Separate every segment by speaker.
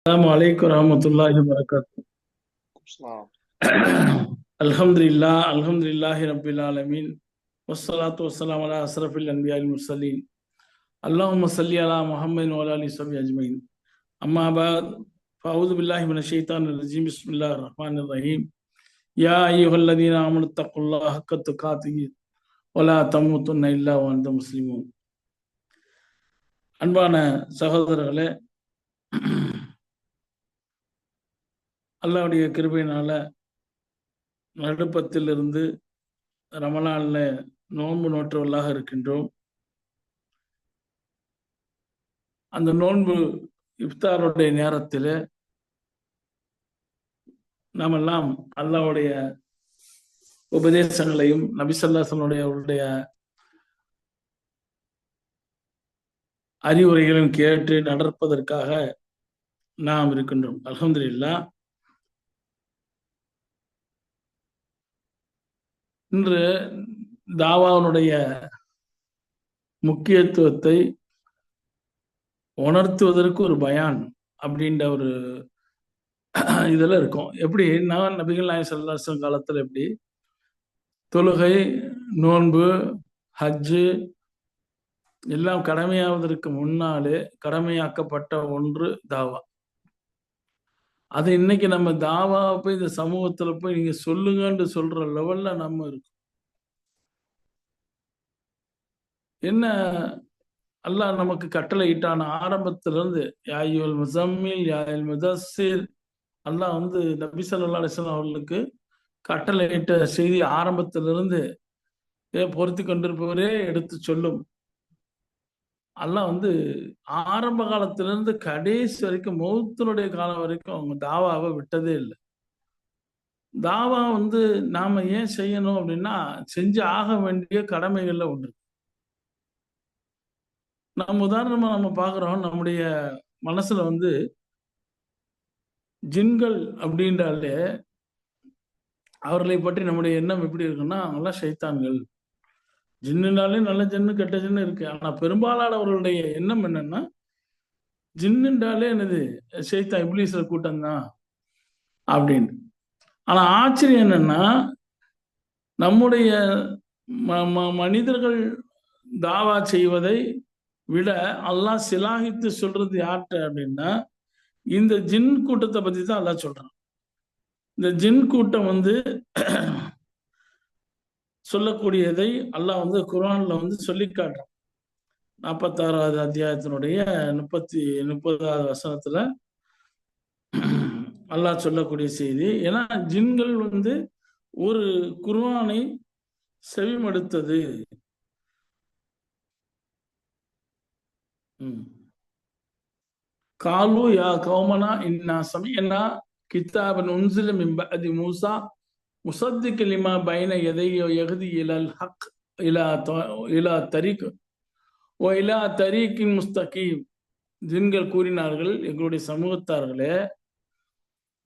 Speaker 1: السلام عليكم ورحمة الله وبركاته
Speaker 2: السلام
Speaker 1: الحمد لله الحمد لله رب العالمين والصلاة والسلام على أشرف الأنبياء المرسلين اللهم صل على محمد وعلى آله وصحبه أجمعين أما بعد فأعوذ بالله من الشيطان الرجيم بسم الله الرحمن الرحيم يا أيها الذين آمنوا اتقوا الله حق تقاته ولا تموتن إلا وأنتم مسلمون அன்பான சகோதரர்களே அல்லாவுடைய கிருபையினால நடுப்பத்திலிருந்து ரமலான்ல நோன்பு நோற்றவர்களாக இருக்கின்றோம். அந்த நோன்பு இஃப்தாருடைய நேரத்தில் நாமெல்லாம் அல்லாவுடைய உபதேசங்களையும் நபிசல்லாசனுடைய அவருடைய அறிவுரைகளையும் கேட்டு நடப்பதற்காக நாம் இருக்கின்றோம். அலமதுல்லா இன்று தாவாவினுடைய முக்கியத்துவத்தை உணர்த்துவதற்கு ஒரு பயான் அப்படின்ற ஒரு இதில் இருக்கும். எப்படி நான் நபிகள் நாயகம் சல்லாசம் காலத்துல எப்படி? தொழுகை நோன்பு ஹஜ்ஜு எல்லாம் கடமையாவதற்கு முன்னாலே கடமையாக்கப்பட்ட ஒன்று தாவா. அது இன்னைக்கு நம்ம தாவா போய் இந்த சமூகத்துல போய் நீங்க சொல்லுங்கன்னு சொல்ற லெவல்ல நம்ம இருக்கோம். என்ன அல்லாஹ் நமக்கு கட்டளை இட்டான ஆரம்பத்துல இருந்து யாயுவல் முசம்மில் யாயுல் முதஸ்ஸிர். அல்லாஹ் வந்து நபி சல்லா அலிஸ்லாம் அவர்களுக்கு கட்டளை இட்ட செய்தி ஆரம்பத்திலிருந்து ஏ பொருத்தி கொண்டிருப்பவரே எடுத்து சொல்லும். அல்லாஹ் வந்து ஆரம்ப காலத்திலிருந்து கடைசி வரைக்கும் மௌத்தனுடைய காலம் வரைக்கும் அவங்க தாவாவை விட்டதே இல்லை. தாவா வந்து நாம ஏன் செய்யணும் அப்படின்னா செஞ்சு ஆக வேண்டிய கடமைகள்ல ஒன்று நம்ம உதாரணமா நம்ம பாக்குறோம் நம்முடைய மனசுல வந்து ஜின்கள் அப்படின்றாலே அவர்களை பற்றி நம்முடைய எண்ணம் எப்படி இருக்குன்னா அவங்கெல்லாம் சைத்தான்கள் ஜின்னுனாலே நல்ல ஜின்னு கெட்ட ஜின்னு இருக்கு. ஆனா பெரும்பாலானவர்களுடைய எண்ணம் என்னன்னா ஜின்னுண்டாலே என்னது செய்தா இப்ளீஸ்ல கூட்டம் தான் அப்படின்னு. ஆனா ஆச்சரியம் என்னன்னா நம்முடைய மனிதர்கள் தாவா செய்வதை விட அல்லாஹ் சிலாகித்து சொல்றது யார்கிட்ட அப்படின்னா இந்த ஜின் கூட்டத்தை பத்தி தான் அல்லாஹ் சொல்றான். இந்த ஜின் கூட்டம் வந்து சொல்லக்கூடியதை அல்லாஹ் வந்து குரான்ல வந்து சொல்லி காட்டுறான். நாற்பத்தாறாவது அத்தியாயத்தினுடைய முப்பத்தி முப்பதாவது வசனத்துல அல்லாஹ் சொல்லக்கூடிய செய்தி ஏன்னா ஜின்கள் வந்து ஒரு குர்ஆனை செவிமடுத்தது. காலு யா கௌமனா இன்னா சமயனா கித்தாபன் உன்சில மிம்ப அதி மூசா முசத்திக் லிமா பைன எதையோ எகுதி இலல் ஹக் இலா இலா தரீக் ஓ இலா தரீக்கின் முஸ்தகீம். ஜின்கள் கூறினார்கள் எங்களுடைய சமூகத்தார்களே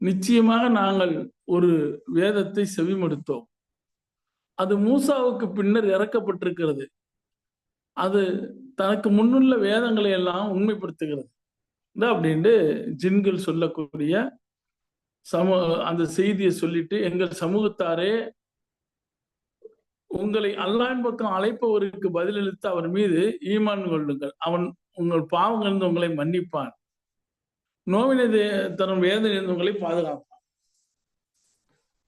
Speaker 1: நிச்சயமாக நாங்கள் ஒரு வேதத்தை செவிமடுத்தோம். அது மூசாவுக்கு பின்னர் இறக்கப்பட்டிருக்கிறது. அது தனக்கு முன்னுள்ள வேதங்களை எல்லாம் உண்மைப்படுத்துகிறது. அப்படின்ட்டு ஜின்கள் சொல்லக்கூடிய சமூக அந்த செய்தியை சொல்லிட்டு எங்கள் சமூகத்தாரே உங்களை அல்லாஹ் பக்கம் அழைப்பவருக்கு பதிலளித்து அவர் மீது ஈமான் கொள்ளுங்கள். அவன் உங்கள் பாவங்கள் இருந்து உங்களை மன்னிப்பான். நோவினை தரும் வேதனை உங்களை பாதுகாப்பான்.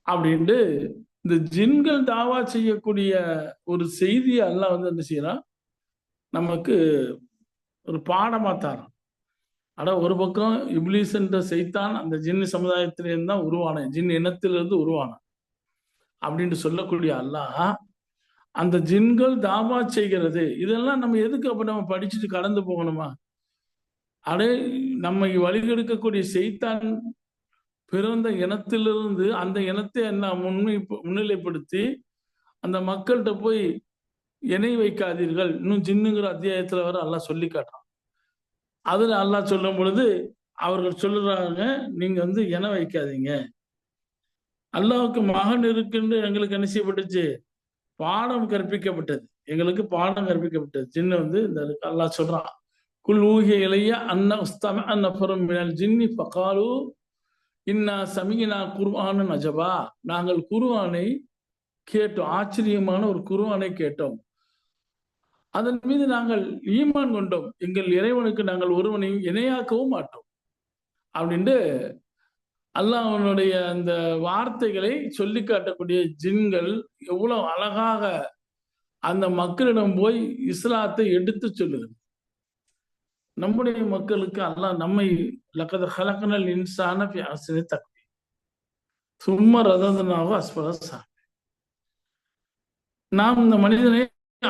Speaker 1: அப்படின்ட்டு இந்த ஜின்கள் தாவா செய்யக்கூடிய ஒரு செய்தியை அல்லாஹ் வந்து என்ன செய்யறான்? நமக்கு ஒரு பாடமா தரான். ஆனால் ஒரு பக்கம் இப்லீஸ் என்ற செய்தான் அந்த ஜின்னு சமுதாயத்திலேருந்து தான் உருவான ஜின் இனத்திலிருந்து உருவான அப்படின்ட்டு சொல்லக்கூடிய அல்லாஹ் அந்த ஜின்கள் தாவா செய்கிறது. இதெல்லாம் நம்ம எதுக்கு அப்போ நம்ம படிச்சுட்டு கடந்து போகணுமா? அடே நம்மை வழிகெடுக்கக்கூடிய செய்தான் பிறந்த இனத்திலிருந்து அந்த இனத்தை என்ன முன்மை முன்னிலைப்படுத்தி அந்த மக்கள்கிட்ட போய் இணை வைக்காதீர்கள். இன்னும் ஜின்னுங்கிற அத்தியாயத்துல வர எல்லாம் சொல்லி காட்டுறான். அதுல அல்லாஹ் சொல்லும் பொழுது அவர்கள் சொல்லுறாங்க நீங்க வந்து என வைக்காதீங்க. அல்லாவுக்கு மகன் இருக்குன்னு எங்களுக்கு என்ன செய்யப்பட்டுச்சு? பாடம் கற்பிக்கப்பட்டது. எங்களுக்கு பாடம் கற்பிக்கப்பட்டது. சின்ன வந்து இந்த அல்லாஹ் சொல்றான். குல் ஊகிய இளைய அன்ன உஸ்தம அன்னபுரம் மினல் ஜின்னி பகாலு இன்னா சமிகினா குர்ஆனு நஜபா நாங்கள் குருவானை கேட்டோம். ஆச்சரியமான ஒரு குருவானை கேட்டோம். அதன் மீது நாங்கள் ஈமான் கொண்டோம். எங்கள் இறைவனுக்கு நாங்கள் ஒருவனையும் இணையாக்கவும் மாட்டோம். அப்படின்ட்டு அல்லாஹனுடைய அந்த வார்த்தைகளை சொல்லி காட்டக்கூடிய ஜின்கள் எவ்வளவு அழகாக அந்த மக்களிடம் போய் இஸ்லாத்தை எடுத்து சொல்லுது. நம்முடைய மக்களுக்கு அல்லாஹ் நம்மை லக்கத ஹலக்கனல் இன்சான அசனை தக்கி சும்மா ரதந்தனாக அஸ்பல சாமி. நாம் இந்த மனிதனை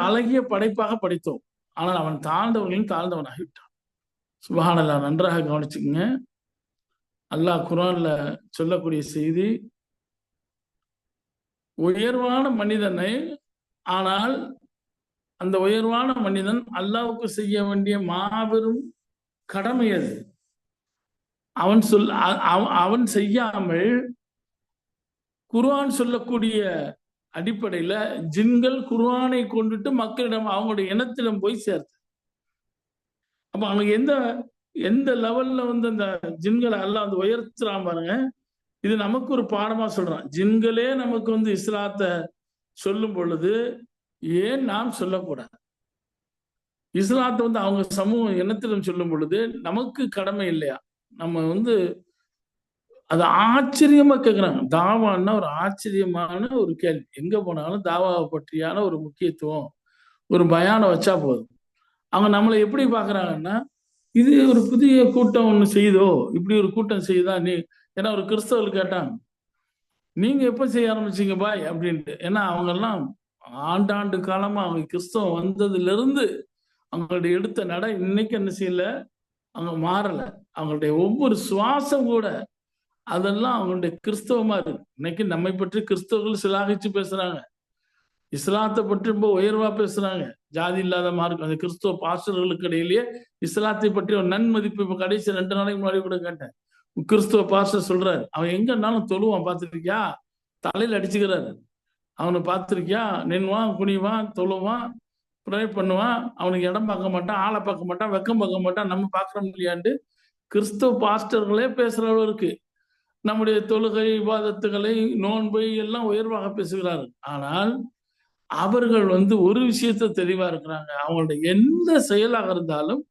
Speaker 1: அழகிய படைப்பாக படைத்தோம். ஆனால் அவன் தாழ்ந்தவர்களும் தாழ்ந்தவனாகிவிட்டான் சுபஹானல்லா நன்றாக கவனிச்சுக்கங்க. அல்லாஹ் குரான்ல சொல்லக்கூடிய செய்தி உயர்வான மனிதனை ஆனால் அந்த உயர்வான மனிதன் அல்லாவுக்கு செய்ய வேண்டிய மாபெரும் கடமை அது. அவன் சொல் அவன் செய்யாமல் குர்ஆன் சொல்லக்கூடிய அடிப்படையில ஜின்கள் குர்ஆனை கொண்டுட்டு மக்களிடம் அவங்களுடைய இனத்திடம் போய் சேர்த்து. அப்ப அவங்க எந்த எந்த லெவல்ல வந்து அந்த ஜின்களை எல்லாம் வந்து உயர்த்துறான் பாருங்க. இது நமக்கு ஒரு பாடமா சொல்றான். ஜின்களே நமக்கு வந்து இஸ்லாத்தை சொல்லும் பொழுது ஏன் நாம் சொல்லக்கூடாது? இஸ்லாத்தை வந்து அவங்க சமூக இனத்திடம் சொல்லும் பொழுது நமக்கு கடமை இல்லையா? நம்ம வந்து அது ஆச்சரியமா கேட்குறாங்க தாவான்னா ஒரு ஆச்சரியமான ஒரு கேள்வி. எங்க போனாலும் தாவாவை பற்றியான ஒரு முக்கியத்துவம் ஒரு பயானம் வச்சா போதும். அவங்க நம்மளை எப்படி பாக்குறாங்கன்னா இது ஒரு புதிய கூட்டம் ஒன்று செய்தோ இப்படி ஒரு கூட்டம் செய்தா நீ ஏன்னா ஒரு கிறிஸ்தவர்கள் கேட்டாங்க நீங்க எப்ப செய்ய ஆரம்பிச்சீங்க பாய்? அப்படின்ட்டு. ஏன்னா அவங்க எல்லாம் ஆண்டாண்டு காலமா அவங்க கிறிஸ்தவம் வந்ததுல இருந்து அவங்களுடைய எடுத்த நட இன்னைக்கு என்ன செய்யல? அவங்க மாறல. அவங்களுடைய ஒவ்வொரு சுவாசம் கூட அதெல்லாம் அவங்களுடைய கிறிஸ்தவமா இருக்கு இன்னைக்கு நம்மை பற்றி கிறிஸ்தவர்கள் சிலாகிச்சு பேசுறாங்க. இஸ்லாத்தை பற்றி ரொம்ப உயர்வா பேசுறாங்க. ஜாதி இல்லாத மார்க் அந்த கிறிஸ்தவ பாஸ்டர்களுக்கு இடையிலேயே இஸ்லாத்தை பற்றி ஒரு நன்மதிப்பு இப்ப கடைசி ரெண்டு நாளைக்கு முன்னாடி கூட கேட்டேன். கிறிஸ்துவ பாஸ்டர் சொல்றாரு அவன் எங்கன்னாலும் தொழுவான் பார்த்துருக்கியா? தலையில அடிச்சுக்கிறாரு. அவனை பார்த்துருக்கியா? நின்வான் குனிவான் தொழுவான் ப்ரே பண்ணுவான். அவனுக்கு இடம் பார்க்க மாட்டான் ஆளை பார்க்க மாட்டான் வெக்கம் பார்க்க மாட்டான். நம்ம பார்க்குறோம் இல்லையாண்டு கிறிஸ்தவ பாஸ்டர்களே பேசுற அளவுக்கு நம்முடைய தொழுகை விவாதத்துகளை நோன்பை எல்லாம் உயர்வாக பேசுகிறார்கள். ஆனால் அவர்கள் வந்து ஒரு விஷயத்த தெளிவா இருக்கிறாங்க. அவங்களுடைய எந்த செயலாக இருந்தாலும்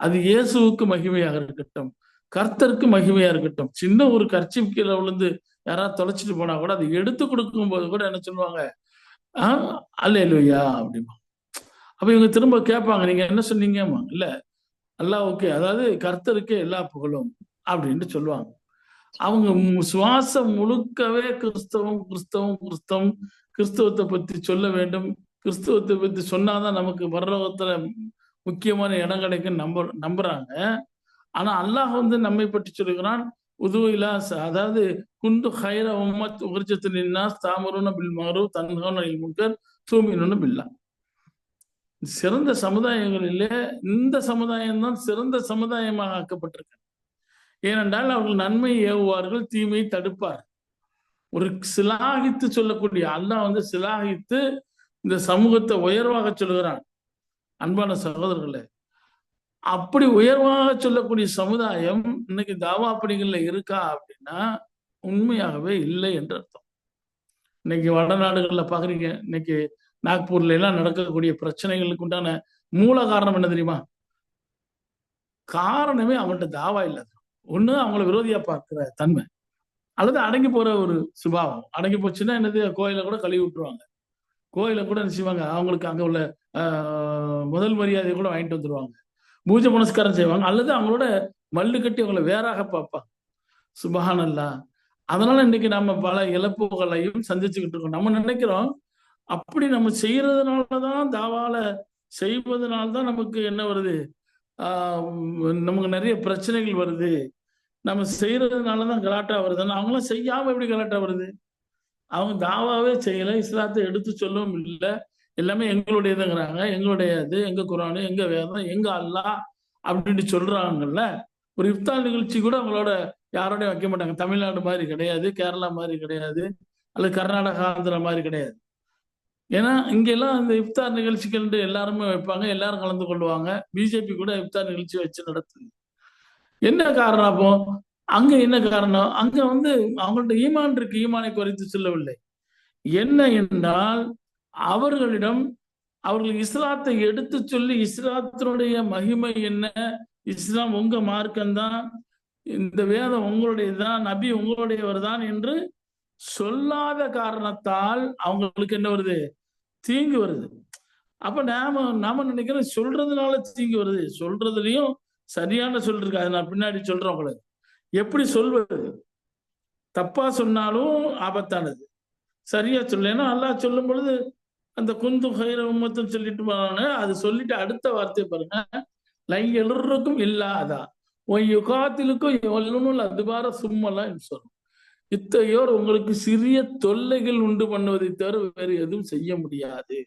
Speaker 1: அது இயேசுவுக்கு மகிமையாக இருக்கட்டும் கர்த்தருக்கு மகிமையா இருக்கட்டும். சின்ன ஒரு கர்ச்சி கீழே விழுந்து யாராவது தொலைச்சிட்டு போனா கூட அதை எடுத்து கொடுக்கும் போது கூட என்ன சொல்லுவாங்க? ஆஹ் அல்ல இல்லையா அப்படிமா அப்ப இவங்க திரும்ப கேட்பாங்க நீங்க என்ன சொன்னீங்கம்மா? இல்ல அல்லா ஓகே. அதாவது கர்த்தருக்கே எல்லா புகழும் அப்படின்ட்டு சொல்லுவாங்க. அவங்க சுவாசம் முழுக்கவே கிறிஸ்தவம் கிறிஸ்தவம் கிறிஸ்தவம். கிறிஸ்தவத்தை பத்தி சொல்ல வேண்டும். கிறிஸ்தவத்தை பத்தி சொன்னாதான் நமக்கு பரலோகத்துல முக்கியமான இடம் கிடைக்கும் நம்ப நம்புறாங்க. ஆனா அல்லாஹ் வந்து நம்மை பற்றி சொல்லுகிறான் உதுவிலா அதாவது குந்து ஹைர உம்மத் உகர்ஜத்து நின்னா தாமருன பில் மாறு தன்ஹோன முக்கர் தூமினு பில்லா. சிறந்த சமுதாயங்களிலே இந்த சமுதாயம் தான் சிறந்த சமுதாயமாக ஆக்கப்பட்டிருக்கு. ஏனென்றால் அவர்கள் நன்மை ஏவுவார்கள் தீமையை தடுப்பார் ஒரு சிலாகித்து சொல்லக்கூடிய அல்லாஹ் வந்து சிலாகித்து இந்த சமூகத்தை உயர்வாக சொல்லுகிறான். அன்பான சகோதரர்களே அப்படி உயர்வாக சொல்லக்கூடிய சமுதாயம் இன்னைக்கு தாவா பணிகள்ல இருக்கா அப்படின்னா உண்மையாகவே இல்லை என்று அர்த்தம். இன்னைக்கு வடநாடுகள்ல பாக்குறீங்க இன்னைக்கு நாக்பூர்ல எல்லாம் நடக்கக்கூடிய பிரச்சனைகளுக்கு உண்டான மூல காரணம் என்ன தெரியுமா? காரணமே அவன்கிட்ட தாவா இல்லை ஒண்ணு அவங்கள விரோதியா பார்க்கிற தன்மை. அல்லது அடங்கி போற ஒரு சுபாவம். அடங்கி போச்சுன்னா என்னது? கோயில கூட கழுவி விட்டுருவாங்க. கோயில கூட என்ன செய்வாங்க? அவங்களுக்கு அங்க உள்ள முதல் மரியாதையை கூட வாங்கிட்டு வந்துருவாங்க. பூஜை புனஸ்காரம் செய்வாங்க. அல்லது அவங்களோட மல்லு கட்டி அவங்கள வேறாக பார்ப்பாங்க. சுபஹானல்லா. அதனால இன்னைக்கு நம்ம பல இழப்புகளையும் சந்திச்சுக்கிட்டு இருக்கோம். நம்ம நினைக்கிறோம் அப்படி நம்ம செய்யறதுனாலதான் தாவால செய்வதனால்தான் நமக்கு என்ன வருது? ஆஹ் நமக்கு நிறைய பிரச்சனைகள் வருது. நம்ம செய்யறதுனாலதான் கலாட்டா வருதுன்னு அவங்களாம் செய்யாம எப்படி கலாட்டா வருது? அவங்க தாவாவே செய்யல இஸ்லாத்தை எடுத்து சொல்லவும் இல்லை. எல்லாமே எங்களுடையதுங்கிறாங்க. எங்களுடைய இது எங்க குரானு எங்க வேதம் எங்க அல்லா அப்படின்ட்டு சொல்றாங்கல்ல. ஒரு இஃப்தார் நிகழ்ச்சி கூட அவங்களோட யாரோடையும் வைக்க மாட்டாங்க. தமிழ்நாடு மாதிரி கிடையாது கேரளா மாதிரி கிடையாது அல்லது கர்நாடகா ஆந்திரா மாதிரி கிடையாது. ஏன்னா இங்கெல்லாம் அந்த இஃப்தார் நிகழ்ச்சிகள் எல்லாருமே வைப்பாங்க எல்லாரும் கலந்து கொள்வாங்க. பிஜேபி கூட இஃப்தார் நிகழ்ச்சி வச்சு நடத்துது. என்ன காரணம் அப்போ? அங்க என்ன காரணம்? அங்க வந்து அவங்கள்ட்ட ஈமான் இருக்கு ஈமானை குறைத்து சொல்லவில்லை. என்ன என்றால் அவர்களிடம் அவர்கள் இஸ்லாத்தை எடுத்து சொல்லி இஸ்லாத்தினுடைய மகிமை என்ன? இஸ்லாம் உங்க மார்க்கம்தான் இந்த வேதம் உங்களுடையதுதான். நபி உங்களுடையவர் தான் என்று சொல்லாத காரணத்தால் அவங்களுக்கு என்ன வருது? தீங்கு வருது. அப்ப நாம நாம நினைக்கிறோம் சொல்றதுனால தீங்கு வருது. சொல்றதுலயும் சரியான சொல் இருக்கு. அதை நான் பின்னாடி சொல்றேன் உங்களுக்கு எப்படி சொல்வது? தப்பா சொன்னாலும் ஆபத்தானது. சரியா சொல்லேன்னா அல்லாஹ் சொல்லும் பொழுது அந்த குந்து ஹைர உம்மத்தும் சொல்லிட்டு போனாங்க அது சொல்லிட்டு அடுத்த வார்த்தையை பாருங்க. லை எழுறக்கும் இல்லாதா உன் யுகாத்திலுக்கும் எவ்வளவு அதுபார சும்மெல்லாம் சொல்லும் இத்தகையோர் உங்களுக்கு சிறிய தொல்லைகள் உண்டு பண்ணுவதை தவிர வேறு எதுவும் செய்ய முடியாது.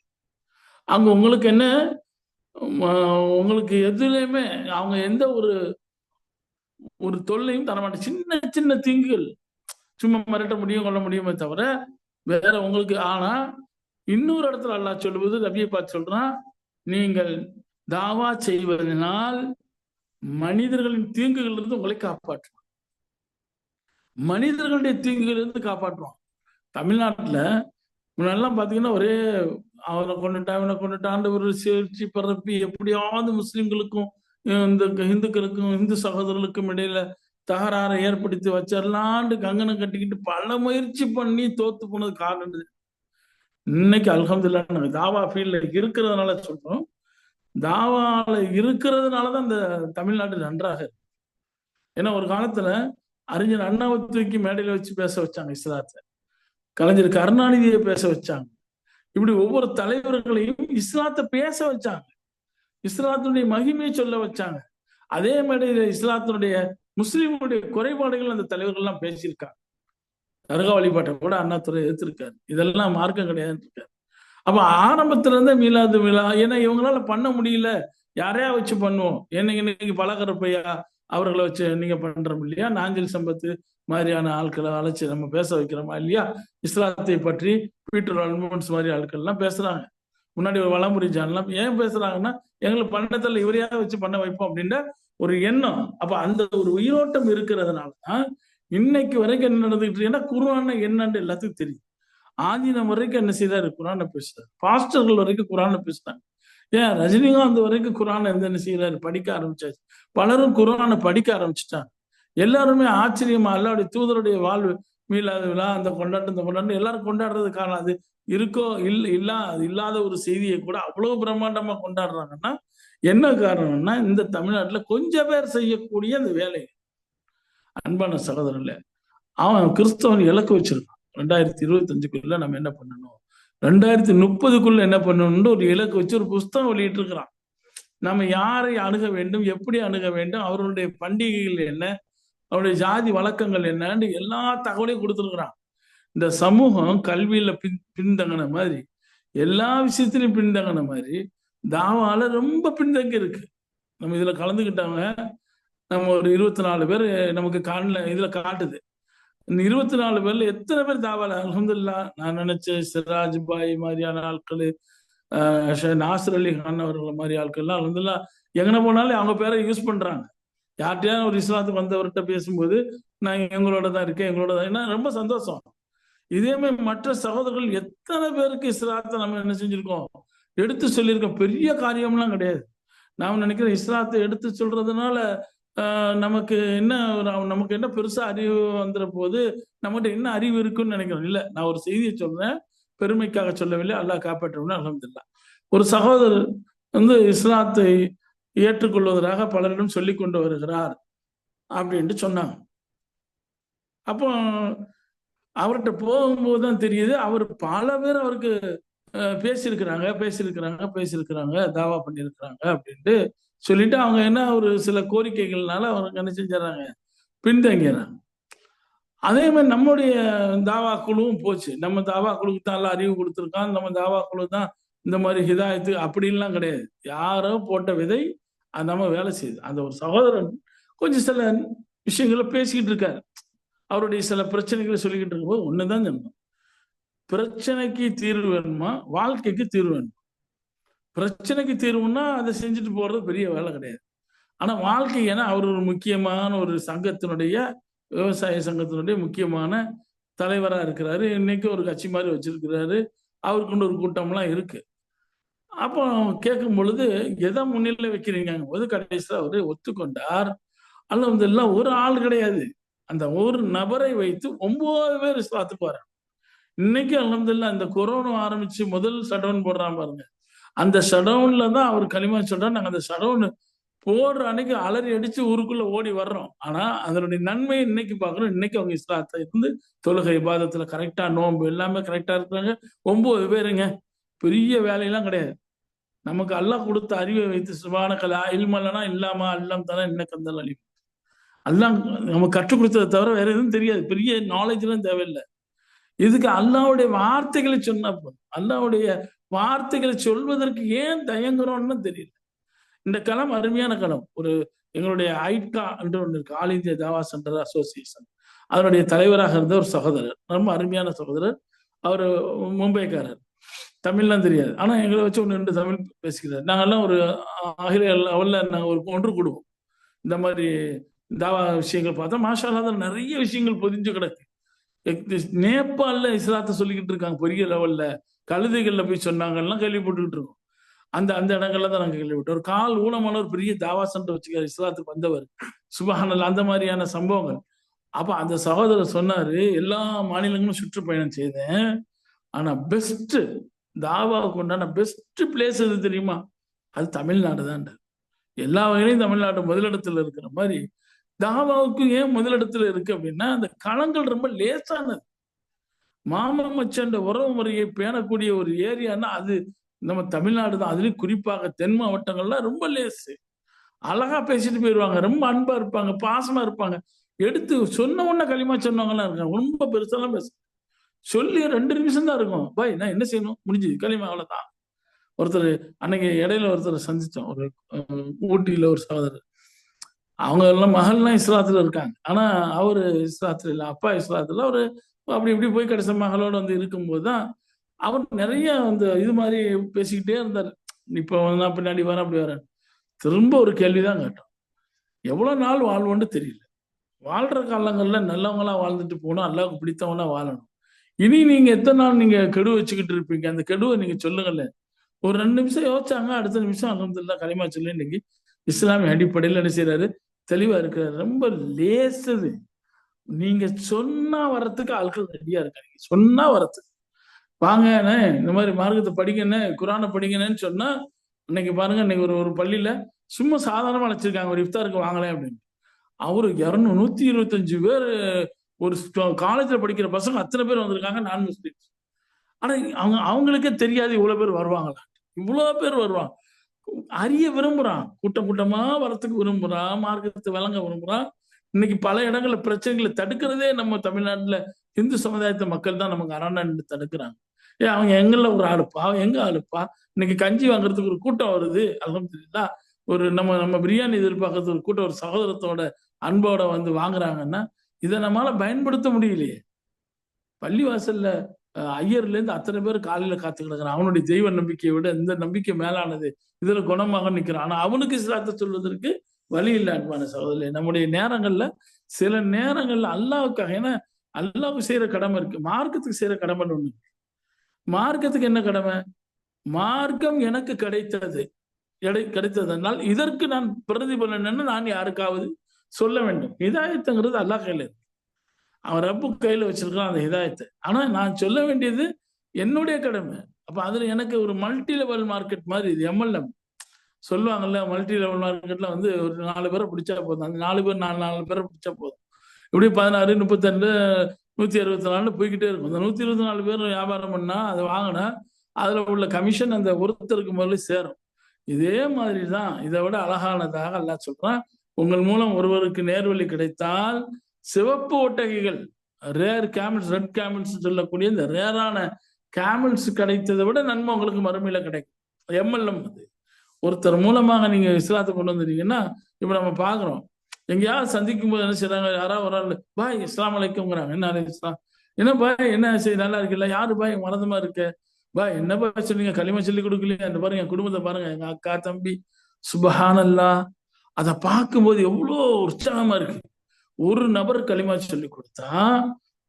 Speaker 1: அங்க உங்களுக்கு என்ன? உங்களுக்கு எதுலையுமே அவங்க எந்த ஒரு ஒரு தொல்லையும் தரமாட்டேன் சின்ன சின்ன தீங்குகள். சும்மா மிரட்ட முடியும் கொள்ள முடியுமே தவிர வேற உங்களுக்கு ஆனா இன்னொரு இடத்துல அல்லா சொல்லுவது ரபியை பார்த்து சொல்றான் நீங்கள் தாவா செய்வதனால் மனிதர்களின் தீங்குகள் இருந்து உங்களை காப்பாற்றுவான். மனிதர்களுடைய தீங்குகள் இருந்து காப்பாற்றுவான். தமிழ்நாட்டுல முன்னெல்லாம் பாத்தீங்கன்னா ஒரே அவனை கொண்டுட்டான் இவனை கொண்டுட்டான் ஒரு சேர்ச்சி பரப்பி எப்படியாவது முஸ்லிம்களுக்கும் இந்த இந்துக்களுக்கும் இந்து சகோதரர்களுக்கும் இடையில தகராறை ஏற்படுத்தி வச்சிடலான்ட்டு கங்கனை கட்டிக்கிட்டு பல முயற்சி பண்ணி தோத்து போனது காரணம் இன்னைக்கு அல்ஹம்துலில்லாஹ் நாங்க தாவா ஃபீல்ட்ல இருக்கிறதுனால சொல்றோம். தாவால இருக்கிறதுனாலதான் இந்த தமிழ்நாடு நன்றாக இருக்கு. ஏன்னா ஒரு காலத்துல அறிஞர் அண்ணாவை தூக்கி மேடையில வச்சு பேச வச்சாங்க இஸ்லாத்தை கலைஞர் கருணாநிதியை பேச வச்சாங்க. இப்படி ஒவ்வொரு தலைவர்களையும் இஸ்லாத்தை பேச வச்சாங்க. இஸ்லாத்தினுடைய மகிமையை சொல்ல வச்சாங்க. அதே மாதிரி இஸ்லாத்தினுடைய முஸ்லீமுடைய குறைபாடுகள் அந்த தலைவர்கள் எல்லாம் பேசியிருக்காங்க. தர்கா வழிபாட்டை கூட அண்ணாத்துறை எதிர்த்திருக்காரு. இதெல்லாம் மார்க்கம் கிடையாதுன்னு இருக்காரு. அப்ப ஆரம்பத்துல இருந்தே மீளாது மீளா ஏன்னா இவங்களால பண்ண முடியல. யாரையா வச்சு பண்ணுவோம்? என்னைக்கு இன்னைக்கு பலகரப்பையா அவர்களை வச்சு நீங்க பண்றோம் இல்லையா? நாஞ்சில் சம்பத்து மாதிரியான ஆட்களை அழைச்சி நம்ம பேச வைக்கிறோமா இல்லையா? இஸ்லாத்தை பற்றி பீட்டர் அல்மோன்ஸ் மாதிரி ஆட்கள் எல்லாம் பேசுறாங்க. முன்னாடி ஒரு வளமுறை ஜான்லாம் ஏன் பேசுறாங்கன்னா எங்களுக்கு பண்ணதில்ல இவரையா வச்சு பண்ண வைப்போம் அப்படின்ற ஒரு எண்ணம். அப்ப அந்த ஒரு உயிரோட்டம் இருக்கிறதுனாலதான் இன்னைக்கு வரைக்கும் என்ன நடந்துகிட்டு குரான என்னன்னு எல்லாத்துக்கும் தெரியும். ஆதீனம் வரைக்கும் என்ன செய்தாரு? குரானை பேசுறாரு. பாஸ்டர்கள் வரைக்கும் குரானை பேசுறாங்க. ஏன்? ரஜினிகாந்த் வரைக்கும் குரானை வந்து என்ன செய்யறாரு படிக்க ஆரம்பிச்சாச்சு பலரும் குரானை படிக்க ஆரம்பிச்சுட்டாங்க. எல்லாருமே ஆச்சரியமா அல்லாவுடைய தூதருடைய வாழ்வு மீளாத விழா அந்த கொண்டாட்டம் இந்த கொண்டாட்டம் எல்லாரும் கொண்டாடுறது காரணம் அது இருக்கோ இல்ல இல்லா இல்லாத ஒரு செய்தியை கூட அவ்வளவு பிரம்மாண்டமா கொண்டாடுறாங்கன்னா என்ன காரணம்னா இந்த தமிழ்நாட்டுல கொஞ்சம் பேர் செய்யக்கூடிய அந்த வேலை. அன்பான சகோதரன்ல அவன் கிறிஸ்தவன் இலக்கு வச்சிருக்கான். ரெண்டாயிரத்தி இருபத்தஞ்சுக்குள்ள நம்ம என்ன பண்ணணும்? ரெண்டாயிரத்தி முப்பதுக்குள்ள என்ன பண்ணணும்னு ஒரு இலக்கு வச்சு ஒரு புஸ்தகம் வெளியிட்டு இருக்கிறான் நம்ம யாரை அணுக வேண்டும் எப்படி அணுக வேண்டும் அவர்களுடைய பண்டிகைகள் என்ன அவருடைய ஜாதி வழக்கங்கள் என்னன்னு எல்லா தகவலையும் கொடுத்துருக்குறான். இந்த சமூகம் கல்வியில பின் பின்தங்கின மாதிரி எல்லா விஷயத்திலையும் பின்தங்கின மாதிரி தாவால ரொம்ப பின்தங்கி இருக்கு. நம்ம இதுல கலந்துக்கிட்டவங்க நம்ம ஒரு இருபத்தி நாலு பேர் நமக்கு காணல இதுல காட்டுது. இந்த இருபத்தி நாலு பேர்ல எத்தனை பேர் தாவால? அலமதுல்லா நான் நினைச்சேன் சிராஜ் பாய் மாதிரியான ஆட்கள் நாசர் அலி கான் அவர்கள் மாதிரி ஆட்கள்லாம் அலமதுல்லா எங்கன போனாலும் அவங்க பேரை யூஸ் பண்றாங்க. யார்கிட்டயாவது ஒரு இஸ்லாத்துக்கு வந்தவர்கிட்ட பேசும்போது நான் எங்களோட தான் இருக்கேன் எங்களோட தான் ஏன்னா ரொம்ப சந்தோஷம். இதே மாதிரி மற்ற சகோதரர்கள் எத்தனை பேருக்கு இஸ்லாத்தை நம்ம என்ன செஞ்சிருக்கோம்? எடுத்து சொல்லியிருக்கோம். பெரிய காரியம்லாம் கிடையாது. நாம் நினைக்கிற இஸ்லாத்தை எடுத்து சொல்றதுனால ஆஹ் நமக்கு என்ன ஒரு- நமக்கு என்ன பெருசா அறிவு வந்துற போது நம்மகிட்ட என்ன அறிவு இருக்குன்னு நினைக்கிறோம். இல்ல நான் ஒரு செய்தியை சொல்றேன். பெருமைக்காக சொல்லவில்லை. அல்லாஹ் காப்பாற்றணும் அலமதுல்லா ஒரு சகோதரர் வந்து இஸ்லாத்தை ஏற்றுக்கொள்வதற்காக பலரிடம் சொல்லி கொண்டு வருகிறார் அப்படின்ட்டு சொன்னாங்க. அப்போ அவர்கிட்ட போகும்போது தான் தெரியுது அவர் பல பேர் அவருக்கு அஹ், பேசியிருக்கிறாங்க பேசியிருக்கிறாங்க பேசியிருக்கிறாங்க தாவா பண்ணியிருக்கிறாங்க அப்படின்ட்டு சொல்லிட்டு அவங்க என்ன ஒரு சில கோரிக்கைகள்னால அவங்க என்ன செஞ்சிடறாங்க பின்தங்கிறாங்க அதே மாதிரி நம்முடைய தாவா குழுவும் போச்சு. நம்ம தாவா குழுக்கு தான் எல்லாம் அறிவு கொடுத்துருக்கான். நம்ம தாவா குழு தான் இந்த மாதிரி ஹிதாயத்து அப்படின்லாம் கிடையாது. யாரோ போட்ட விதை அந்த நம்ம வேலை செய்யுது அந்த ஒரு சகோதரன் கொஞ்சம் சில விஷயங்களை பேசிக்கிட்டு இருக்காரு. அவருடைய சில பிரச்சனைகளை சொல்லிக்கிட்டு இருக்கும்போது ஒண்ணுதான் சொன்னோம் பிரச்சனைக்கு தீர்வு வேணுமா? வாழ்க்கைக்கு தீர்வு வேணுமா? பிரச்சனைக்கு தீர்வுன்னா அதை செஞ்சுட்டு போறது பெரிய வேலை கிடையாது. ஆனா வாழ்க்கை ஏன்னா அவர் ஒரு முக்கியமான ஒரு சங்கத்தினுடைய விவசாய சங்கத்தினுடைய முக்கியமான தலைவரா இருக்கிறாரு. இன்னைக்கு ஒரு கட்சி மாதிரி வச்சிருக்கிறாரு. அவருக்குன்னு ஒரு கூட்டம்லாம் இருக்கு. அப்போ கேட்கும் பொழுது எதை முன்னிலை வைக்கிறீங்க? போது கடைசியில் அவர் ஒத்துக்கொண்டார். அல்ல வந்து எல்லாம் ஒரு ஆள் கிடையாது. அந்த ஒரு நபரை வைத்து ஒன்பது பேர் இஸ்லாத்துக்கு வராங்க இன்னைக்கு அலமதுல்லா இந்த கொரோனா ஆரம்பிச்சு முதல் ஷடவுன் போடுறான் பாருங்க. அந்த ஷடவுன்ல தான் அவர் களிமா சொல்றாரு நாங்க அந்த ஷடவுன் போடுற அன்னைக்கு அலறி அடிச்சு ஊருக்குள்ள ஓடி வர்றோம். ஆனா அதனுடைய நன்மை இன்னைக்கு பாக்குறோம் இன்னைக்கு அவங்க இஸ்லாத்தை இருந்து தொழுகை விவாதத்துல கரெக்டா நோன்பு எல்லாமே கரெக்டா இருக்கிறாங்க. ஒன்பது பேருங்க. பெரிய வேலையெல்லாம் கிடையாது. நமக்கு அல்லாஹ் கொடுத்த அறிவை வைத்து சுபான கலா இல்மல்லனா இல்லாம அல்லாம் தானே என்ன கந்தல் அழிவு அல்லாம் நம்ம கற்றுக் கொடுத்ததை தவிர வேற எதுவும் தெரியாது. பெரிய நாலேஜ் எல்லாம் தேவையில்லை. இதுக்கு அல்லாவுடைய வார்த்தைகளை சொன்னா போதும். அல்லாவுடைய வார்த்தைகளை சொல்வதற்கு ஏன் தயங்குறோம்னு தெரியல. இந்த களம் அருமையான களம் ஒரு எங்களுடைய ஐட்கா என்று ஒன்று இருக்கு. ஆல் இந்தியா தாவா சென்டர் அசோசியேஷன். அதனுடைய தலைவராக இருந்த ஒரு சகோதரர். ரொம்ப அருமையான சகோதரர். அவர் மும்பைக்காரர். தமிழ்லாம் தெரியாது. ஆனா எங்களை வச்சு ஒன்று ரெண்டு தமிழ் பேசிக்கிறார். நாங்கெல்லாம் ஒரு அகில லெவல்ல நாங்கள் ஒரு ஒன்று கூடுவோம் இந்த மாதிரி தாவா விஷயங்கள் பார்த்தா மாஷாலா தான் நிறைய விஷயங்கள் பொதிஞ்சு கிடக்கு. நேபாளில் இஸ்லாத்தை சொல்லிக்கிட்டு இருக்காங்க பெரிய லெவல்ல. கழுதைகள்ல போய் சொன்னாங்கலாம் கேள்விப்பட்டுக்கிட்டு இருக்கோம். அந்த அந்த இடங்கள்ல தான் நாங்கள் கேள்விப்பட்டோம். ஒரு கால் ஊனமான ஒரு பெரிய தாவா சண்டை வச்சுக்கார் இஸ்லாத்துக்கு வந்தவர். சுபஹானல் அந்த மாதிரியான சம்பவங்கள். அப்போ அந்த சகோதரர் சொன்னாரு எல்லா மாநிலங்களும் சுற்றுப்பயணம் செய்தேன். ஆனா பெஸ்ட் தாவாவுக்கு உண்டான பெஸ்ட் பிளேஸ் எது தெரியுமா? அது தமிழ்நாடு தான் எல்லா வகையிலையும் தமிழ்நாடு முதலிடத்துல இருக்கிற மாதிரி தாவாவுக்கு ஏன் முதலிடத்துல இருக்கு அப்படின்னா அந்த களங்கள் ரொம்ப லேசானது. மாமன் மச்சண்ட உறவு முறையை பேணக்கூடிய ஒரு ஏரியான்னா அது நம்ம தமிழ்நாடு தான். அதுலயும் குறிப்பாக தென் மாவட்டங்கள்லாம் ரொம்ப லேசு. அழகா பேசிட்டு போயிடுவாங்க ரொம்ப அன்பா இருப்பாங்க. பாசமா இருப்பாங்க. எடுத்து சொன்ன உடனே களிமா சொன்னவங்கலாம் இருக்காங்க. ரொம்ப பெருசாலாம் பேச சொல்லி ரெண்டு நிமிஷம் தான் இருக்கும். பாய் நான் என்ன செய்யணும்? முடிஞ்சுது களிமா அவ்வளவுதான். ஒருத்தர் அன்னைக்கு இடையில ஒருத்தர் சந்திச்சோம். ஒரு ஊட்டியில ஒரு சகோதரர். அவங்க எல்லாம் மகள்லாம் இஸ்லாத்துல இருக்காங்க. ஆனா அவரு இஸ்லாத்துல இல்லை அப்பா இஸ்லாத்துல. அவரு அப்படி இப்படி போய் கடைசி மகளோட வந்து இருக்கும்போது தான் அவர் நிறைய அந்த இது மாதிரி பேசிக்கிட்டே இருந்தார். இப்போ நான் பின்னாடி வரேன் அப்படி வரேன் திரும்ப ஒரு கேள்விதான் கேட்டோம். எவ்வளவு நாள் வாழ்வோன்னு தெரியல. வாழ்ற காலங்கள்ல நல்லவங்களா வாழ்ந்துட்டு போகணும் அல்லாவுக்கு பிடித்தவங்களா வாழணும். இனி நீங்க எத்தனை நாள் நீங்க கெடு வச்சுக்கிட்டு இருப்பீங்க? அந்த கெடுவை நீங்க சொல்லுங்கல்ல ஒரு ரெண்டு நிமிஷம் யோசிச்சாங்க அடுத்த நிமிஷம் அலமதுல்லா களிமா சொல்லி இன்னைக்கு. இஸ்லாமிய அடிப்படையில் என்ன செய்யறாரு தெளிவா இருக்கிறாரு. ரொம்ப லேசது. நீங்க சொன்னா வர்றதுக்கு ஆட்கள் ரெடியா இருக்காங்க. சொன்னா வர்றதுக்கு. வாங்க இந்த மாதிரி மார்க்கத்தை படிக்கணும் குரானை படிக்கணும்னு சொன்னா இன்னைக்கு பாருங்க இன்னைக்கு ஒரு ஒரு பள்ளியில சும்மா சாதாரணமா அழைச்சிருக்காங்க. ஒரு இஃப்தாருக்கு வாங்கலேன் அப்படின்னு. அவரு இரநூ நூத்தி இருபத்தஞ்சு பேர் ஒரு காலேஜ்ல படிக்கிற பசங்க அத்தனை பேர் வந்திருக்காங்க நான் முஸ்லீம்ஸ் ஆனா அவங்க அவங்களுக்கே தெரியாது இவ்வளோ பேர் வருவாங்களா இவ்வளோ பேர் வருவாங்க. அறிய விரும்புறான். கூட்டம் கூட்டமா வரத்துக்கு விரும்புகிறான் மார்க்கத்தை விளங்க விரும்புகிறான் இன்னைக்கு பல இடங்கள்ல பிரச்சனைகளை தடுக்கிறதே நம்ம தமிழ்நாட்டுல இந்து சமுதாயத்தை மக்கள் தான் நமக்கு அரணாண்டு தடுக்கிறாங்க. ஏ அவங்க எங்கள்ல ஒரு ஆளுப்பா? எங்க ஆளுப்பா? இன்னைக்கு கஞ்சி வாங்குறதுக்கு ஒரு கூட்டம் வருது. அலமதுல்லா ஒரு நம்ம நம்ம பிரியாணி எதிர்பார்க்கறது ஒரு கூட்டம் ஒரு சகோதரத்தோட அன்போட வந்து வாங்குறாங்கன்னா இதை நம்மளால பயன்படுத்த முடியலையே. பள்ளிவாசல்ல ஐயர்ல இருந்து அத்தனை பேர் காலையில காத்து கிடக்குறான் அவனுடைய தெய்வ நம்பிக்கையை விட இந்த நம்பிக்கை மேலானது இதுல குணமாக நிற்கிறான் ஆனா அவனுக்கு இஸ்லாத்தை சொல்வதற்கு வழி இல்லை அன்பான சகோதரி நம்முடைய நேரங்கள்ல சில நேரங்கள்ல அல்லாவுக்காக ஏன்னா அல்லாவுக்கு செய்யற கடமை இருக்கு. மார்க்கத்துக்கு செய்யற கடமைன்னு ஒண்ணு மார்க்கத்துக்கு என்ன கடமை? மார்க்கம் எனக்கு கிடைத்தது. எடை கிடைத்ததனால் இதற்கு நான் பிரதிபலன் என்ன நான் யாருக்காவது சொல்ல வேண்டும். ஹிதாயத்துங்கிறது அல்லா கையில இருக்கு. அவன் ரப்பு கையில வச்சிருக்கான் அந்த ஹிதாயத்தை. ஆனா நான் சொல்ல வேண்டியது என்னுடைய கடமை. அப்போ அதுல எனக்கு ஒரு மல்டி லெவல் மார்க்கெட் மாதிரி இது எம்எல்எம் சொல்லுவாங்கல்ல மல்டி லெவல் மார்க்கெட்ல வந்து ஒரு நாலு பேரை பிடிச்சா போதும். அந்த நாலு பேர் நாலு நாலு பேரை பிடிச்சா போதும். இப்படி பதினாறு முப்பத்தெண்டு நூத்தி அறுபத்தி நாலு போய்கிட்டே இருக்கும். அந்த நூத்தி இருபத்தி நாலு பேர் வியாபாரம் பண்ணா அதை வாங்கினா அதுல உள்ள கமிஷன் அந்த ஒருத்தருக்கு முதல்ல சேரும். இதே மாதிரி தான் இதை விட அழகானதாக எல்லாம் சொல்றான். உங்கள் மூலம் ஒருவருக்கு நேர்வழி கிடைத்தால் சிவப்பு ஒட்டகைகள் ரேர் கேமில்ஸ் ரெட் கேமில்ஸ் சொல்லக்கூடிய இந்த ரேரான கேமில்ஸ் கிடைத்ததை விட நன்மை உங்களுக்கு மறுமையில கிடைக்கும். எம்எல்எம் அது. ஒருத்தர் மூலமாக நீங்க இஸ்லாத்தை கொண்டு வந்துட்டீங்கன்னா இப்ப நம்ம பாக்குறோம் எங்கேயாவது சந்திக்கும் போது என்ன செய்யறாங்க யாராவது ஒரு ஆள் பாய் இஸ்லாம் அலைக்குங்கிறாங்க என்ன இஸ்லாம் என்ன பாய் என்ன செய்ய நல்லா இருக்குல்ல யாரு பாய்? மறந்தமா இருக்க? பாய் என்ன பாய் சொன்னீங்க களிம சொல்லி கொடுக்கலையா. அந்த பாருங்க என் குடும்பத்தை பாருங்க. எங்க அக்கா தம்பி சுபஹானல்லா அதை பார்க்கும்போது எவ்வளோ உற்சாகமா இருக்கு. ஒரு நபர் களிமா சொல்லி கொடுத்தா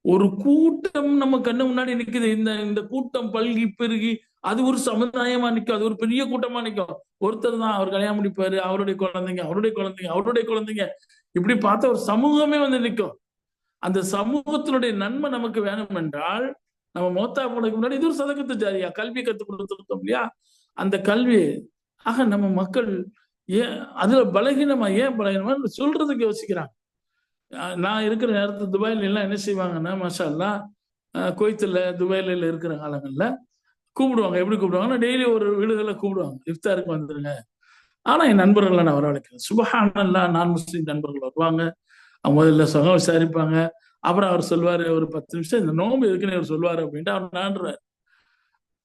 Speaker 1: ஒரு கூட்டம் நம்ம கண்ணு முன்னாடி நிக்குது. இந்த இந்த கூட்டம் பல்கி பெருகி அது ஒரு சமுதாயமா நிக்கும். அது ஒரு பெரிய கூட்டமா நிக்கும். ஒருத்தர் தான் அவர் கல்யாணம் முடிப்பாரு அவருடைய குழந்தைங்க அவருடைய குழந்தைங்க அவருடைய குழந்தைங்க. இப்படி பார்த்தா ஒரு சமூகமே வந்து நிக்கும் அந்த சமூகத்தினுடைய நன்மை நமக்கு வேணும் என்றால் நம்ம மோத்தா போனதுக்கு முன்னாடி இது ஒரு சதக்கத்து ஜாரியா? கல்வி கற்றுக் கொடுத்துருக்கோம் இல்லையா? அந்த கல்வி ஆக நம்ம மக்கள் ஏன் அதுல பலகீனமா ஏன் பலகீனமா? சொல்றதுக்கு யோசிக்கிறாங்க. நான் இருக்கிற நேரத்தில் துபாயில எல்லாம் என்ன செய்வாங்கன்னா மசாலா அல்லா துபாயில இருக்கிற காலங்கள்ல கூப்பிடுவாங்க. எப்படி கூப்பிடுவாங்கன்னா டெய்லி ஒரு வீடுகளில் கூப்பிடுவாங்க. இஃப்தாருக்கு வந்துருங்க. ஆனா என் நண்பர்களை நான் வரவழைக்கிறேன் சுபஹானல்லா நான் முஸ்லீம் நண்பர்கள் வருவாங்க. அவங்க முதல்ல சுகம் விசாரிப்பாங்க. அப்புறம் அவர் சொல்வாரு ஒரு பத்து நிமிஷம் இந்த நோம்பு எதுக்குன்னு அவர் சொல்லுவாரு அப்படின்ட்டு அவர் நாடுறாரு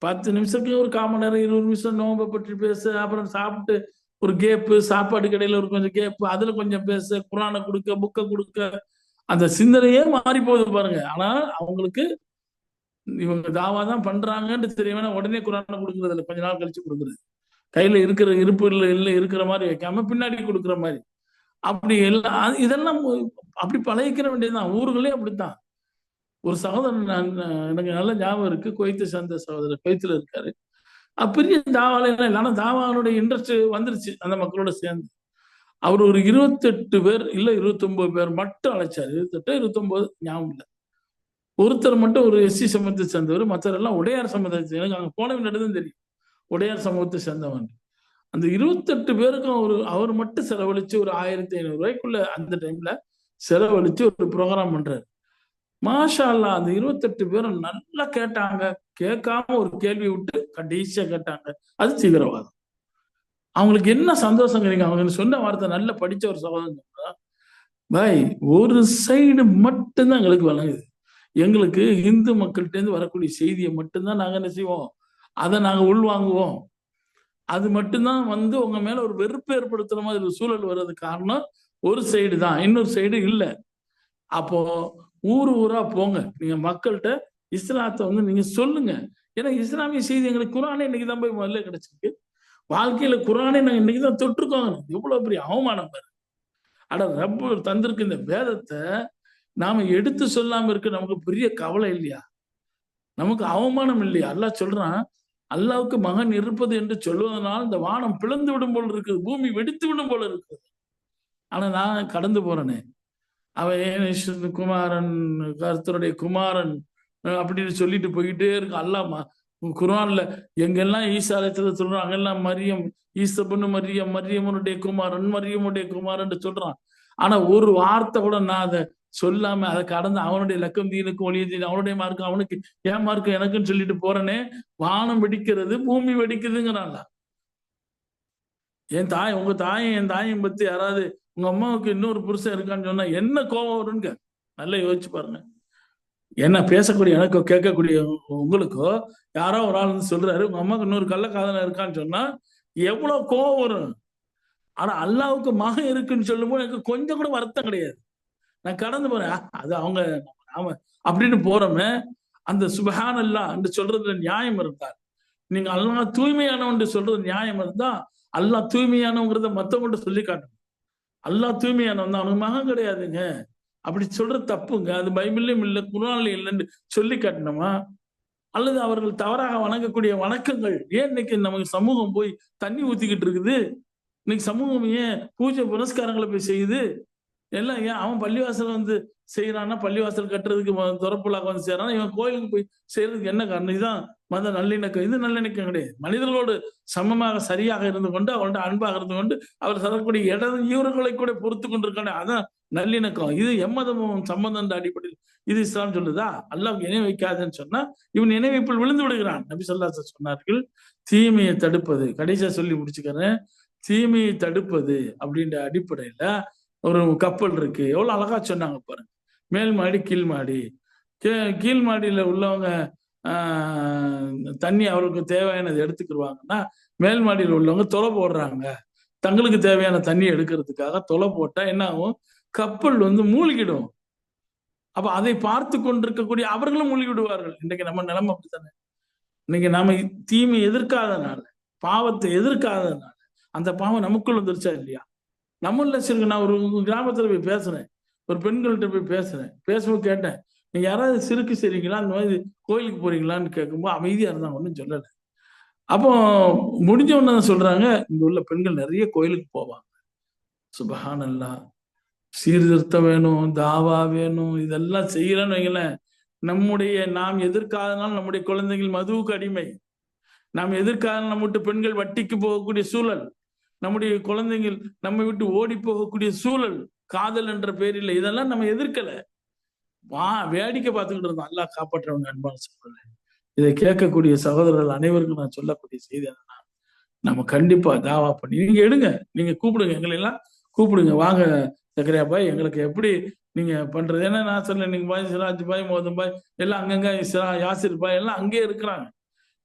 Speaker 1: பத்து நிமிஷத்துக்கு ஒரு காமன் நேரம் இருபது நிமிஷம் நோம்பை பற்றி பேச அப்புறம் சாப்பிட்டு ஒரு கேப்பு சாப்பாடு கடையில ஒரு கொஞ்சம் கேப்பு அதுல கொஞ்சம் பேச குரானை கொடுக்க புக்கை கொடுக்க அந்த சிந்தனையே மாறி போகுது பாருங்க. ஆனா அவங்களுக்கு இவங்க தாவா தான் பண்றாங்கன்னு தெரியவேனா உடனே குரானை கொடுக்கறது இல்லை கொஞ்ச நாள் கழிச்சு கொடுக்குறது. கையில இருக்கிற இருப்பு இல்லை இருக்கிற மாதிரி வைக்காம பின்னாடி கொடுக்குற மாதிரி. அப்படி எல்லாம் இதெல்லாம் அப்படி பழகிக்கிற வேண்டியதுதான். ஊர்களே அப்படித்தான். ஒரு சகோதரன் எனக்கு நல்ல ஞாபகம் இருக்கு. கொய்த்து சேர்ந்த சகோதரர் கொய்த்துல இருக்காரு. பெரிய தாவால இல்லைன்னா இல்லை தாவானுடைய இன்ட்ரெஸ்ட் வந்துருச்சு. அந்த மக்களோட சேர்ந்து. அவர் ஒரு இருபத்தெட்டு பேர் இல்ல இருபத்தொன்பது பேர் மட்டும் அழைச்சாரு. இருபத்தெட்டு இருபத்தொன்பது ஞாபகம் இல்லை. ஒருத்தர் மட்டும் ஒரு எஸ்சி சமூகத்தை சேர்ந்தவர். மற்றவர் எல்லாம் உடையார் சமூகத்தை எனக்கு அங்க போன நடந்தும் தெரியும். உடையார் சமூகத்தை சேர்ந்தவன். அந்த இருபத்தெட்டு பேருக்கும் ஒரு அவர் மட்டும் செலவழிச்சு ஒரு ஆயிரத்தி ஐநூறு ரூபாய்க்குள்ள அந்த டைம்ல செலவழிச்சு ஒரு ப்ரோக்ராம் பண்றாரு. மாஷா அல்லா அந்த இருபத்தெட்டு பேரும் நல்லா கேட்டாங்க. கேட்காம ஒரு கேள்வி விட்டு கடைசியா கேட்டாங்க. அது தீவிரவாதம். அவங்களுக்கு என்ன சந்தோஷம் கிடைக்கும்? அவங்க சொன்ன வார்த்தை நல்லா படிச்ச ஒரு சகோதரன் பாய் ஒரு சைடு மட்டும்தான் எங்களுக்கு வழங்குது. எங்களுக்கு இந்து மக்கள்கிட்டேருந்து வரக்கூடிய செய்தியை மட்டும்தான் நாங்க என்ன செய்வோம்? அதை நாங்க உள்வாங்குவோம். அது மட்டும்தான் வந்து உங்க மேல ஒரு வெறுப்பு ஏற்படுத்துற மாதிரி ஒரு சூழல் வர்றது காரணம் ஒரு சைடு தான். இன்னொரு சைடு இல்லை. அப்போ ஊர் ஊரா போங்க. நீங்க மக்கள்கிட்ட இஸ்லாத்தை வந்து நீங்க சொல்லுங்க. ஏன்னா இஸ்லாமிய செய்தி எங்களுக்கு குரானே இன்னைக்கு தான் போய் முதல்ல கிடைச்சிருக்கு. வாழ்க்கையில குரானே நாங்க இன்னைக்கு தான் தொட்டிருக்கோங்க எவ்வளவு பெரிய அவமானம் பாரு. அட ரப்பர் தந்திருக்கு இந்த வேதத்தை நாம எடுத்து சொல்லாம இருக்க நமக்கு பெரிய கவலை இல்லையா? நமக்கு அவமானம் இல்லையா? அல்லா சொல்றான் அல்லாவுக்கு மகன் இருப்பது என்று சொல்வதனால் இந்த வானம் பிளந்து விடும் போல இருக்குது. பூமி வெடித்து விடும் போல இருக்குது. ஆனா நான் கடந்து போறேனே. அவன் ஏன் குமாரன் கருத்தருடைய குமாரன் அப்படின்னு சொல்லிட்டு போயிட்டே இருக்கு. அல்லாமா குரான்ல எங்கெல்லாம் ஈசாலயத்துல சொல்றான் அங்கெல்லாம் மரியம் ஈசப்பன்னு மரியம் மரியமனுடைய குமாரன் மரியமுடைய குமாரன் சொல்றான். ஆனா ஒரு வார்த்தை கூட நான் அதை சொல்லாம அதை கடந்து அவனுடைய லக்கம் தீனுக்கும் ஒளிய தீன் அவனுடைய மார்க்கம் அவனுக்கு ஏன் மார்க்கம் எனக்குன்னு சொல்லிட்டு போறனே வானம் வெடிக்கிறது பூமி வெடிக்குதுங்கிறான்ல என் தாய் உங்க தாயும் என் தாயும் பத்தி யாராவது உங்க அம்மாவுக்கு இன்னொரு புருஷன் இருக்கான்னு சொன்னா என்ன கோபம் வரும்னு நல்லா யோசிச்சு பாருங்க. என்ன பேசக்கூடிய எனக்கோ கேட்கக்கூடிய உங்களுக்கோ யாரோ ஒரு ஆள் வந்து சொல்றாரு உங்க அம்மாவுக்கு இன்னொரு கள்ளக்காதல இருக்கான்னு சொன்னா எவ்வளவு கோபம் வரும்? ஆனா அல்லாவுக்கு மகன் இருக்குன்னு சொல்லும்போது எனக்கு கொஞ்சம் கூட வருத்தம் கிடையாது. நான் கடந்து போறேன். அது அவங்க நாம அப்படின்னு போறோமே அந்த சுபஹான் அல்லா என்று சொல்றதுல நியாயம் இருந்தார் நீங்க அல்லா தூய்மையானவன் சொல்றது நியாயம் இருந்தா அல்லா தூய்மையானவங்கிறத மற்றவங்கள்ட்ட சொல்லி காட்டணும் அல்லா தூய்மையானவன் தான். அவனுக்கு மகன் கிடையாதுங்க. அப்படி சொல்ற தப்புங்க. அது பைபிள்லையும் இல்லை குரான்லயும் இல்லைன்னு சொல்லி காட்டணுமா? அல்லது அவர்கள் தவறாக வணங்கக்கூடிய வணக்கங்கள். ஏன் இன்னைக்கு நமக்கு சமூகம் போய் தண்ணி ஊத்திக்கிட்டு இருக்குது? இன்னைக்கு சமூகம் ஏன் பூஜை புரஸ்காரங்களை போய் செய்யுது? எல்லாம் ஏன் அவன் பள்ளிவாசல் வந்து செய்யறான்னா பள்ளிவாசல் கட்டுறதுக்கு துறப்புலாக வந்து செய்யறான் இவன் கோயிலுக்கு போய் செய்யறதுக்கு என்ன காரணம்? இதுதான் மத நல்லிணக்கம் இது நல்லிணக்கம் கிடையாது. மனிதர்களோடு சமமாக சரியாக இருந்து கொண்டு அவர்கிட்ட அன்பாக இருந்து கொண்டு அவர் தரக்கூடிய இடம் இவர்களை கூட பொறுத்து கொண்டிருக்கான அதான் நல்லிணக்கம். இது எம்மதமும் சம்பந்தம் அடிப்படையில் இது இஸ்லாம் சொல்லுதா? அல்லாஹ் இணை வைக்காதுன்னு சொன்னா இவன் நினைவைப்பில் விழுந்து விடுகிறான். நபி சொல்லா சொன்னார்கள் தீமையை தடுப்பது. கடைசியா சொல்லி முடிச்சுக்கிறேன். தீமையை தடுப்பது அப்படின்ற அடிப்படையில ஒரு கப்பல் இருக்கு. எவ்வளவு அழகா சொன்னாங்க பாருங்க. மேல் மாடி கீழ் மாடி. கீழ் மாடியில உள்ளவங்க தண்ணி அவருக்கு தேவையானது எடுத்துக்கிடுவாங்கன்னா மேல் மாடியில் உள்ளவங்க தொலை போடுறாங்க. தங்களுக்கு தேவையான தண்ணி எடுக்கிறதுக்காக தொலை போட்டா என்ன ஆகும் கப்பல் வந்து மூழ்கிடும். அப்ப அதை பார்த்து கொண்டிருக்கக்கூடிய அவர்களும் மூழ்கி விடுவார்கள் இன்றைக்கு நம்ம நிலைமை அப்படித்தானே? இன்னைக்கு நாம தீமை எதிர்க்காதனால பாவத்தை எதிர்க்காதனால அந்த பாவம் நமக்குள்ள வந்துருச்சா இல்லையா? நம்மள சிறு நான் ஒரு கிராமத்துல போய் பேசுறேன். ஒரு பெண்கள்கிட்ட போய் பேசுறேன். பேசும்போது கேட்டேன் யாராவது சிறுக்கு செய்றீங்களா? அந்த மாதிரி கோயிலுக்கு போறீங்களான்னு கேட்கும்போது அமைதியா இருந்தாங்க ஒன்றும் சொல்லலை. அப்போ முடிஞ்ச சொல்றாங்க இங்க உள்ள பெண்கள் நிறைய கோயிலுக்கு போவாங்க. சுபஹானல்லா. சீர்திருத்தம் வேணும் தாவா வேணும் இதெல்லாம் செய்யறேன்னு வைங்களேன். நம்முடைய நாம் எதிர்க்காதனால் நம்முடைய குழந்தைகள் மதுவுக்கு அடிமை. நாம் எதிர்க்காத நம்ம விட்டு பெண்கள் வட்டிக்கு போகக்கூடிய சூழல். நம்முடைய குழந்தைகள் நம்ம விட்டு ஓடி போகக்கூடிய சூழல். காதல் என்ற பேரில் இதெல்லாம் நம்ம எதிர்க்கலை. வா வேடிக்கை பார்த்துக்கிட்டு இருந்தோம் அல்லாஹ் காப்பாற்றவங்க அன்பான சொல்றேன் இதை கேட்கக்கூடிய சகோதரர்கள் அனைவருக்கும் நான் சொல்லக்கூடிய செய்தி என்னன்னா நம்ம கண்டிப்பா தாவா பண்ணி நீங்க எடுங்க நீங்க கூப்பிடுங்க எங்களை எல்லாம் கூப்பிடுங்க. வாங்க சக்கரியா பாய் எங்களுக்கு எப்படி நீங்க பண்றது? ஏன்னா நான் சொல்ல நீங்க பாய் சிராஜ் பாய் மோதம் பாய் எல்லாம் அங்கங்க சிரா யாசிர் பாய் எல்லாம் அங்கேயே இருக்கிறாங்க.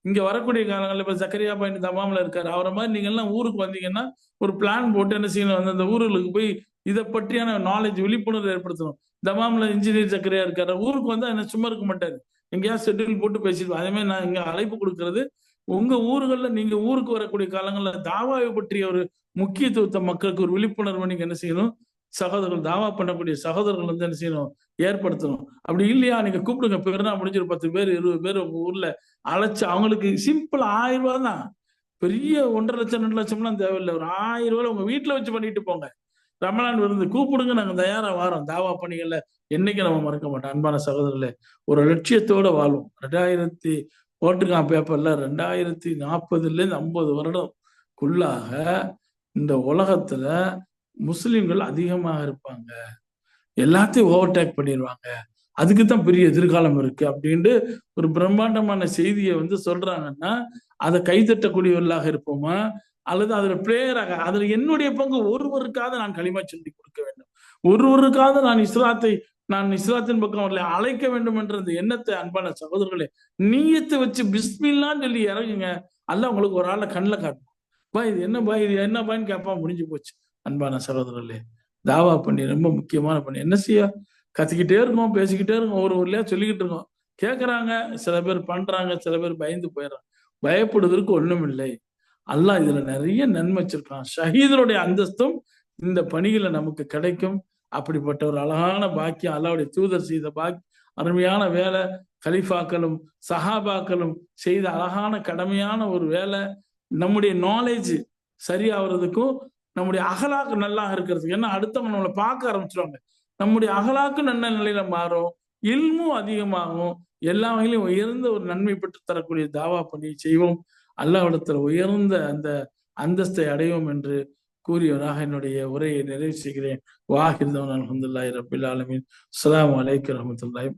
Speaker 1: இங்க வரக்கூடிய காலங்களில் இப்ப சக்கரியா பாய் தமாமில் இருக்காரு. அவரை மாதிரி நீங்க எல்லாம் ஊருக்கு வந்தீங்கன்னா ஒரு பிளான் போட்டு என்ன செய்யணும்? அந்த ஊர்களுக்கு போய் இதை பற்றியான நாலேஜ் விழிப்புணர்வு ஏற்படுத்தணும். தமாமில் இன்ஜினியர் சக்கரையா இருக்காரு. ஊருக்கு வந்தா என்ன சும்மா இருக்க மாட்டாரு. எங்கேயாவது ஷெட்யூல் போட்டு பேசிடுவோம் அதே மாதிரி நான் இங்க அழைப்பு கொடுக்கறது உங்க ஊர்கள்ல நீங்க ஊருக்கு வரக்கூடிய காலங்கள்ல தாவாவை பற்றிய ஒரு முக்கியத்துவத்தை மக்களுக்கு ஒரு விழிப்புணர்வு நீங்க என்ன செய்யணும்? சகோதரர்கள் தாவா பண்ணக்கூடிய சகோதரர்கள் வந்து என்ன செய்யணும்? ஏற்படுத்தணும். அப்படி இல்லையா? நீங்க கூப்பிடுங்க. பெருனா முடிஞ்ச ஒரு பத்து பேர் இருபது பேர் உங்க ஊர்ல அழைச்சு அவங்களுக்கு சிம்பிள் ஆயிரம் ரூபாய் தான். பெரிய ஒன்றரை லட்சம் ரெண்டு லட்சம்லாம் தேவையில்லை. ஒரு ஆயிரம் ரூபாய் உங்க வீட்டுல வச்சு பண்ணிட்டு போங்க. ரமலான் விருந்து கூப்பிடுங்க நாங்க தயாராக வாரோம். தாவா பணிகளில் என்னைக்கு நம்ம மறக்க மாட்டோம். அன்பான சகோதரர்களே ஒரு லட்சியத்தோட வாழ்வோம் ரெண்டாயிரத்தி ஓட்டுக்கான் பேப்பர்ல ரெண்டாயிரத்தி நாற்பதுல இருந்து ஐம்பது வருடம்குள்ளாக இந்த உலகத்துல முஸ்லிம்கள் அதிகமாக இருப்பாங்க. எல்லாத்தையும் ஓவர்டேக் பண்ணிடுவாங்க அதுக்கு தான் பெரிய எதிர்காலம் இருக்கு அப்படின்ட்டு ஒரு பிரம்மாண்டமான செய்தியை வந்து சொல்றாங்கன்னா அதை கைதட்டக்கூடியவர்களாக இருப்போமா? அல்லது அதுல பிரேயராக அதுல என்னுடைய பங்கு ஒருவருக்காக நான் களிமா சொல்லி கொடுக்க வேண்டும். ஒருவருக்காக நான் இஸ்லாத்தை நான் இஸ்லாத்தின் பக்கம் அவர்களை அழைக்க வேண்டும் என்ற இந்த எண்ணத்தை அன்பான சகோதரர்களே நீயத்தை வச்சு பிஸ்மில்லான்னு சொல்லி இறங்குங்க. அல்ல உங்களுக்கு ஒரு ஆளை கண்ணில் காட்டும் பா இது என்ன பா இது என்ன பான்னு கேட்பா முடிஞ்சு போச்சு. அன்பான சகோதரர்களே தாவா பண்ணி ரொம்ப முக்கியமான பண்ணி என்ன செய்ய? கத்திக்கிட்டே இருக்கோம் பேசிக்கிட்டே இருக்கோம் ஒரு ஊர்லயா சொல்லிக்கிட்டு இருக்கோம் கேட்குறாங்க சில பேர் பண்றாங்க சில பேர் பயந்து போயிடுறாங்க. பயப்படுவதற்கு ஒண்ணும் இல்லை அல்லாஹ் இதுல நிறைய நன்மை வச்சிருக்கான் ஷஹீதனுடைய அந்தஸ்தும் இந்த பணியில நமக்கு கிடைக்கும். அப்படிப்பட்ட ஒரு அழகான பாக்கியம் அல்லாவுடைய தூதர் செய்த பாக்கி அருமையான வேலை கலிஃபாக்களும் சஹாபாக்களும் செய்த அழகான கடமையான ஒரு வேலை. நம்முடைய நாலேஜ் சரியாகிறதுக்கும் நம்முடைய அகலாக்கு நல்லா இருக்கிறதுக்கு ஏன்னா அடுத்தவங்க நம்மளை பார்க்க ஆரம்பிச்சிருவாங்க. நம்முடைய அகலாக்கு நல்ல நிலையில மாறும் இல்மும் அதிகமாகும். எல்லா வகையிலும் உயர்ந்த ஒரு நன்மை பெற்று தரக்கூடிய தாவா பணியை செய்வோம். அல்லாவிடத்தில் உயர்ந்த அந்த அந்தஸ்தை அடைவோம் என்று கூறியவராக என்னுடைய உரையை நிறைவு செய்கிறேன். வாஹிர்தவன் அலமதுல்லாய் ரபில் ஆலமின். அஸ்லாம் வலைக்கம் வரமத்துல்லாஹி